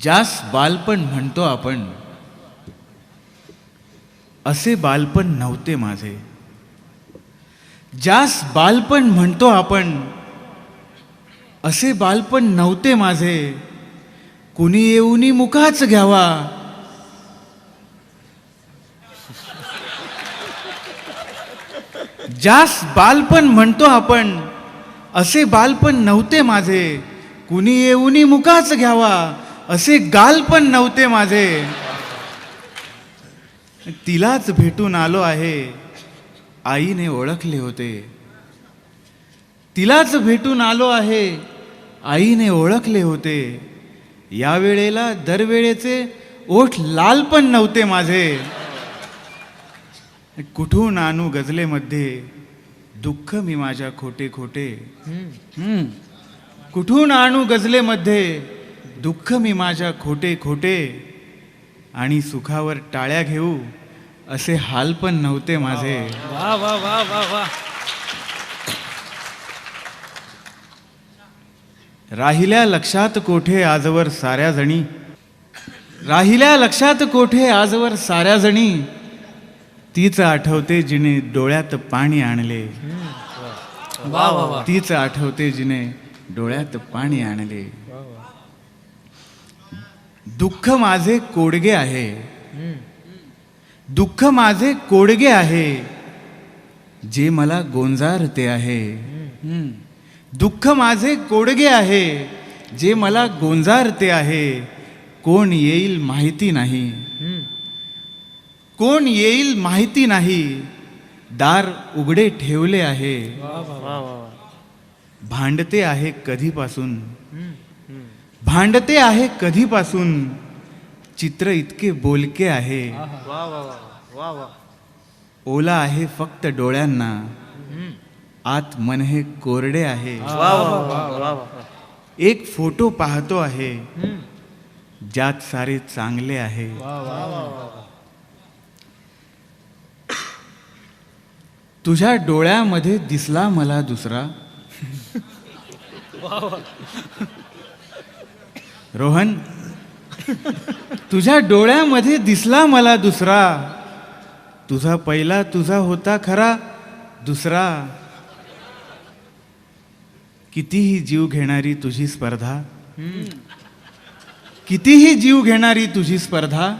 ज्यास बालपण म्हणतो आपण असे बालपण नव्हते माझे. ज्यास बालपण म्हणतो आपण असे बालपण नव्हते माझे. कुणी येऊनी मुखाच घ्यावा. ज्यास बालपण म्हणतो आपण असे बालपण नव्हते माझे. कुणी येऊनी मुखाच घ्यावा. असे गालपण नव्हते माझे. तिलाच भेटून आलो आहे. आईने ओळखले होते. तिलाच भेटून आलो आहे. आईने ओळखले होते. या वेळेला दरवेळेचे ओठ लाल पण नव्हते माझे. कुठून आणू गजलेमध्ये दुःख मी माझ्या खोटे खोटे. कुठून आणू गजलेमध्ये दुःख मी माझ्या खोटे खोटे आणि सुखावर टाळ्या घेऊ असे हाल पण नव्हते माझे. वा वा वा वा वा. राहिल्या लक्षात कोठे आजवर साऱ्या जणी? राहिल्या लक्षात कोठे आजवर साऱ्या जणी? तीच आठवते जिने डोळ्यात पाणी आणले. वा वा तीच आठवते जिने डोळ्यात पाणी आणले. दुःख माझे कोडगे आहे. दुःख माझे कोडगे आहे. जे मला गोंजारते आहे. हम्म. दुःख माझे कोडगे आहे. जे मला गोंजारते आहे. कोण येईल माहिती नाही. कोण येईल माहिती नाही. दार उघडे ठेवले आहे. भांडते आहे कधीपासून. भांडते आहे कधीपासून चित्र इतके बोलके आहे ओला आहे फक्त डोळ्यांना आत मन हे कोरडे आहे एक फोटो पाहतो आहे ज्यात सारे चांगले आहे तुझ्या डोळ्यामध्ये दिसला मला दुसरा रोहन तुझ्या डोळ्यामध्ये दिसला मला दुसरा. तुझा पहिला तुझा होता खरा दुसरा. कितीही जीव घेणारी तुझी स्पर्धा. कितीही जीव घेणारी तुझी स्पर्धा.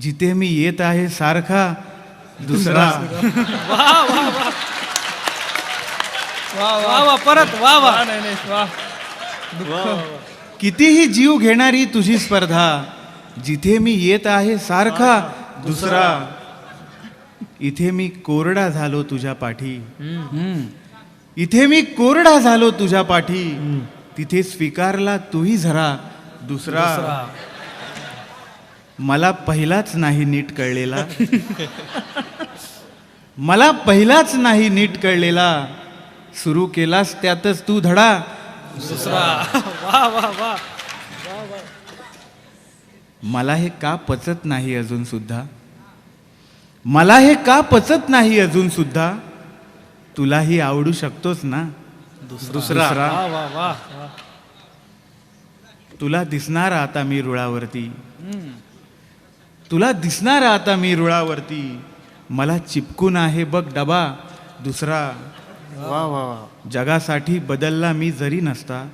जिथे मी येत आहे सारखा दुसरा. वा वा परत वा वा. कितीही जीव घेणारी तुझी स्पर्धा जिथे मी येत आहे सारखा दुसरा. इथे मी कोरडा झालो तुझ्या पाठी. इथे मी कोरडा झालो तुझ्या पाठी. तिथे स्वीकारला तूही झरा दुसरा. मला पहिलाच नाही नीट कळलेला. मला पहिलाच नाही नीट कळलेला. सुरू केलास त्यातच तू धडा. दुसरा. वा वा वा. मला हे का पचत नाही अजून सुद्धा? मला हे का पचत नाही अजून सुद्धा? तुलाही आवडू शकतोस ना? दुसरा. वा वा वा तुला दिसणार आता मी रुळावरती. तुला दिसणार आता मी रुळावरती. मला चिपकून आहे बघ डबा. दुसरा. वा वा जगासाठी बदलला मी जरी नसता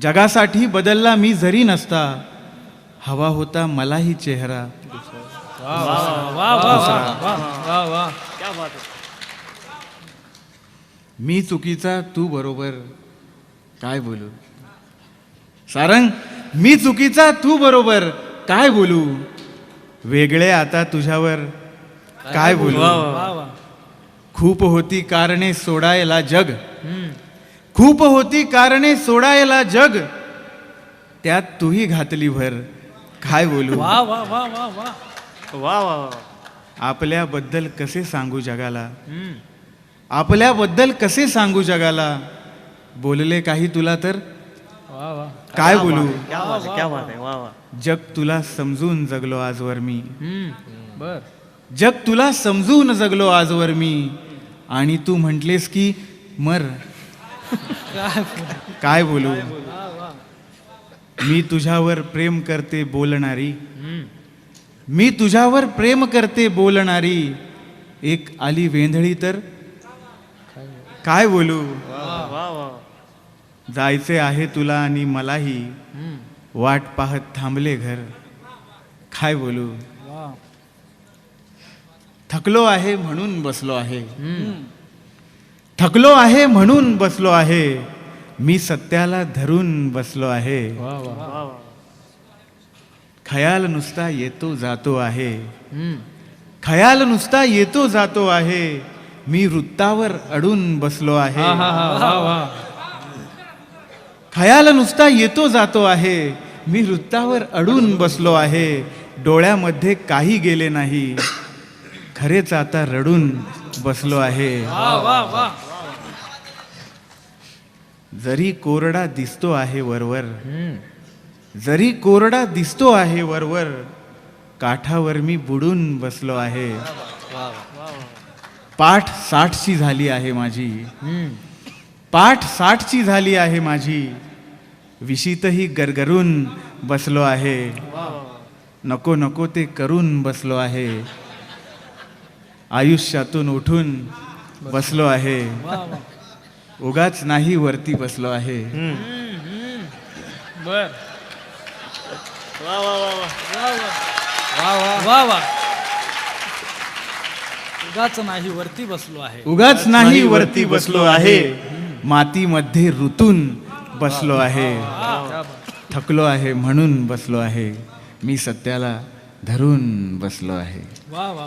जगासाठी बदलला मी जरी नसता हवा होता मलाही चेहरा. वा वा वा वा वा वा मी चुकीचा तू बरोबर. काय बोलू? सारंग मी चुकीचा तू बरोबर. काय बोलू? वेगळे आता तुझ्यावर. काय बोलू? वा वा. खूप होती कारणे सोडायला जग. खूप होती कारणे सोडायला जग. त्यात तूही घातली भर. काय बोलू? वा वा वा वा वा. वा वा आपल्याबद्दल कसे सांगू जगाला? आपल्याबद्दल कसे सांगू जगाला? बोलले काही तुला तर? वा वा. काय बोलू? क्या बात है क्या बात है वा वा. जग तुला समजून जगलो आजवर मी. बर. जग तुला समजून जगलो आजवर मी. आणि तू म्हटलेस की मर. काय बोलू? मी तुझ्यावर प्रेम करते बोलणारी. मी तुझ्यावर प्रेम करते बोलणारी. एक आली वेंधळी तर? काय बोलू? जायचे आहे तुला आणि मलाही. वाट पाहत थांबले घर. काय बोलू? थकलो आहे म्हणून बसलो आहे. थकलो आहे म्हणून बसलो आहे. मी सत्याला धरून बसलो आहे. खयाल नुसता येतो जातो आहे. खयाल नुसता येतो जातो आहे. मी वृत्तावर अडून बसलो आहे. खयाल नुसता येतो जातो आहे. मी वृत्तावर अडून बसलो आहे. डोळ्यामध्ये काही गेले नाही. खरेच आता रडून बसलो आहे. जरी कोरडा दिसतो आहे वरवर जरी कोरडा दिसतो आहे वरवर काठावर मी बुडून बसलो आहे. पाठ साठची झाली आहे माझी. पाठ साठची झाली आहे माझी. विशीतही गरगरून बसलो आहे. नको नको ते करून बसलो आहे. आयुष्यातून उठून बसलो आहे. उगाच नाही वरती बसलो आहे. बर. वा वा उगाच नाही वरती बसलो आहे. उगाच नाही वरती बसलो आहे. मातीमध्ये ऋतून बसलो आहे. थकलो आहे म्हणून बसलो आहे. मी सत्याला धरून बसलो आहे. वा वा.